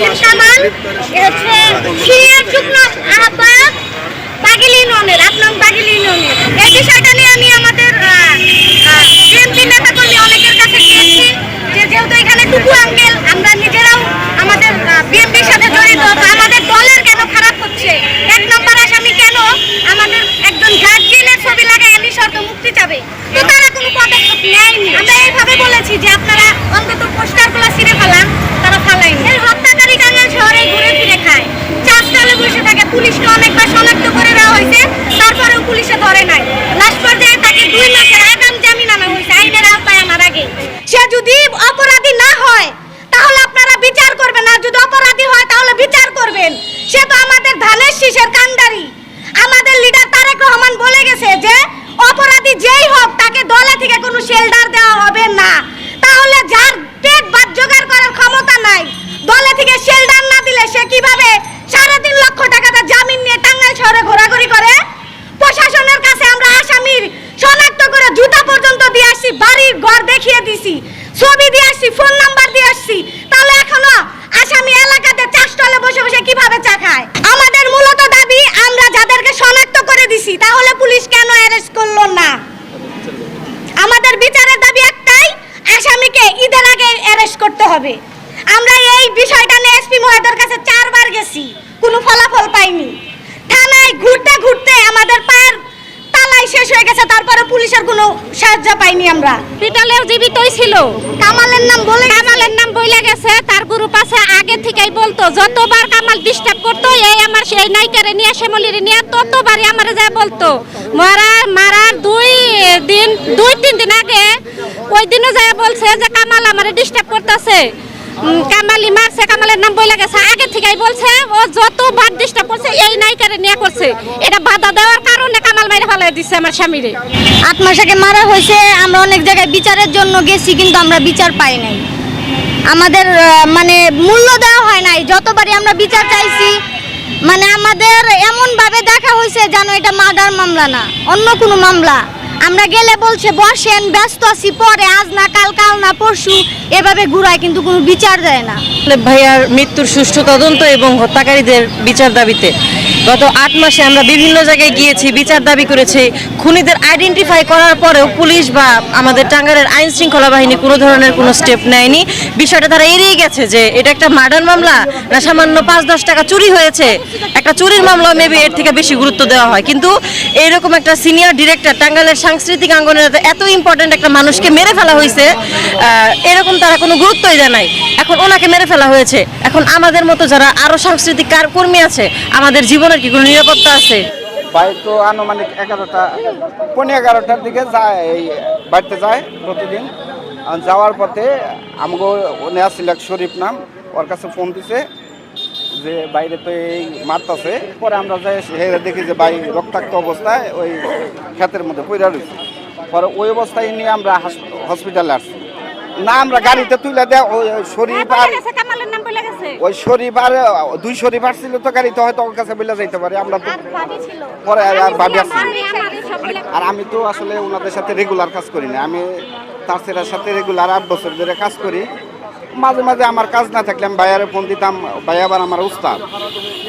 সেলিম কামাল হচ্ছে সিনিয়র যুগ্ম আহ্বায়ক বাগিল আপনার বাগিল ইউনিয়ন। সে তো আমাদের ধানের শীষের কান্দারি আমাদের লিডার তারেক রহমান বলে গেছে যে, অপরাধী যেই হোক, তাকে দলে থেকে কোনো শেল্টার দেওয়া হবে না। তাহলে যার পেট বাদ জোগাড় করার ক্ষমতা নাই, দলে থেকে শেল্টার না দিলে সে কীভাবে সাড়ে তিন লক্ষ টাকাতে জামিন নিয়ে টাঙ্গাইল শহরে ঘোরাঘুরি করে? প্রশাসনের কাছে আমরা আসামির শনাক্ত করে জুতা পর্যন্ত দিয়ে আসছি, বাড়ির ঘর দেখিয়ে দিছি, ছবি দিয়ে আসছি ফোন নাম্বার দিয়ে আসছি। কীভাবে চা খায় আমাদের মূলত দাবি, আমরা যাদেরকে শনাক্ত করে দিছি, তাহলে পুলিশ কেন অ্যারেস্ট করল না? আমাদের বিচারের দাবি একটাই, আসামিকে ঈদের আগে অ্যারেস্ট করতে হবে। আমরা এই বিষয়টা নিয়ে এসপি মহোদয়ের কাছে চারবার গেছি, কোনো ফলাফল পাইনি। হয়ে গেছে তারপরে পুলিশের কোনো সাহায্য পাইনি আমরা। হসপিটালেও জীবিতই ছিল। কামালের নাম বলে কামালের নাম বইলে গেছে তার গ্রুপ আছে আগে থেকেই বলতো যতবার কামাল ডিস্টার্ব করতো এই আমার সেই নাইকারে নিয়ে শ্যামলিরে নিয়ে ততবারই আমার যা বলতো। মারার মারার দুই দিন দুই তিন দিন আগে ওই দিনও যা বলছে যে কামাল আমারে ডিস্টার্ব করতেছে। কামালি মারছে কামালের নাম বইলে গেছে। আগে থেকেই বলছে ও যতবার ডিস্টার্ব করছে এই নাইকারে নিয়ে করছে। এটা বাধা দেওয়ার কারণে ফেলাই দিচ্ছে আমার স্বামীরে। আট মাস আগে মারা হয়েছে আমরা অনেক জায়গায় বিচারের জন্য গেছি কিন্তু আমরা বিচার পাই নাই। আমাদের মানে মূল্য দেওয়া হয় নাই যতবারই আমরা বিচার চাইছি মানে আমাদের এমন ভাবে দেখা হয়েছে যেন এটা মার্ডার মামলা না অন্য কোনো মামলা। আমরা গেলে বলছে বসেন ব্যস্ত আছি পরে আজ না কাল কাল না পরশু এভাবে ঘুরায় কিন্তু কোনো বিচার দেয় না। ভাইয়ার মৃত্যুর সুষ্ঠু তদন্ত এবং হত্যাকারীদের বিচার দাবিতে গত আট মাসে আমরা বিভিন্ন জায়গায় গিয়েছি, বিচার দাবি করেছি। খুনিদের আইডেন্টিফাই করার পরেও পুলিশ বা আমাদের টাঙ্গারের আইন শৃঙ্খলা বাহিনী কোনো ধরনের কোনো স্টেপ নেয়নি। বিষয়টা তারা এড়িয়ে গেছে যে এটা একটা মার্ডার মামলা না, সামান্য পাঁচ দশ টাকা চুরি হয়েছে। একটা চুরির মামলা মেবি এর থেকে বেশি গুরুত্ব দেওয়া হয়। কিন্তু এরকম একটা সিনিয়র ডিরেক্টর টাঙ্গালের সাংস্কৃতিক অঙ্গনের এত ইম্পর্ট্যান্ট একটা মানুষকে মেরে ফেলা হয়েছে এরকম তারা কোনো গুরুত্বই দেয় নাই। এখন ওনাকে মেরে ফেলা হয়েছে। এখন আমাদের মতো যারা আরও সাংস্কৃতিক কার- কর্মী আছে, আমাদের জীবনের কি কোনো নিরাপত্তা আছে? বাড়ি তো আনুমানিক এগারোটা পনেরো এগারোটার দিকে যায় এই বাড়িতে যায় প্রতিদিন। আর যাওয়ার পথে আমাকে উনি আসছিল এক শরীফ নাম ওর কাছে ফোন দিছে যে বাইরে তো এই মারতাছে পরে আমরা যাই হেরে দেখি যে বাড়ি রক্তাক্ত অবস্থায় ওই ক্ষেতের মধ্যে পইরা রয়েছে। পরে ওই অবস্থায় নিয়ে আমরা হাস- হসপিটালে আসছি। না আমরা গাড়িতে তুলে দেয় ওই ওই শরীফ আর ওই আর দুই শরীফ আসছিল তো গাড়িতে হয়তো ওর কাছে বলে যাইতে পারে আমরা তো পরে আর আর ভাবি আসছি আর আমি তো আসলে ওনাদের সাথে রেগুলার কাজ করি না। আমি তার ছেলের সাথে রেগুলার আট বছর ধরে কাজ করি। মাঝে মাঝে আমার কাজ না থাকলে আমি ভাইয়ারে ফোন দিতাম ভাই আবার আমার উস্তাদ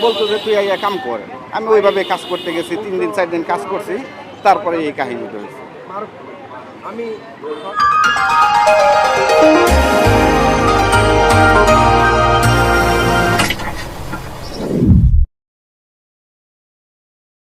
বলতো যে তুই আইয়া কাম কর। আমি ওইভাবে কাজ করতে গেছি তিন দিন চার দিন কাজ করছি। তারপরে এই কাহিনীটা হয়েছে।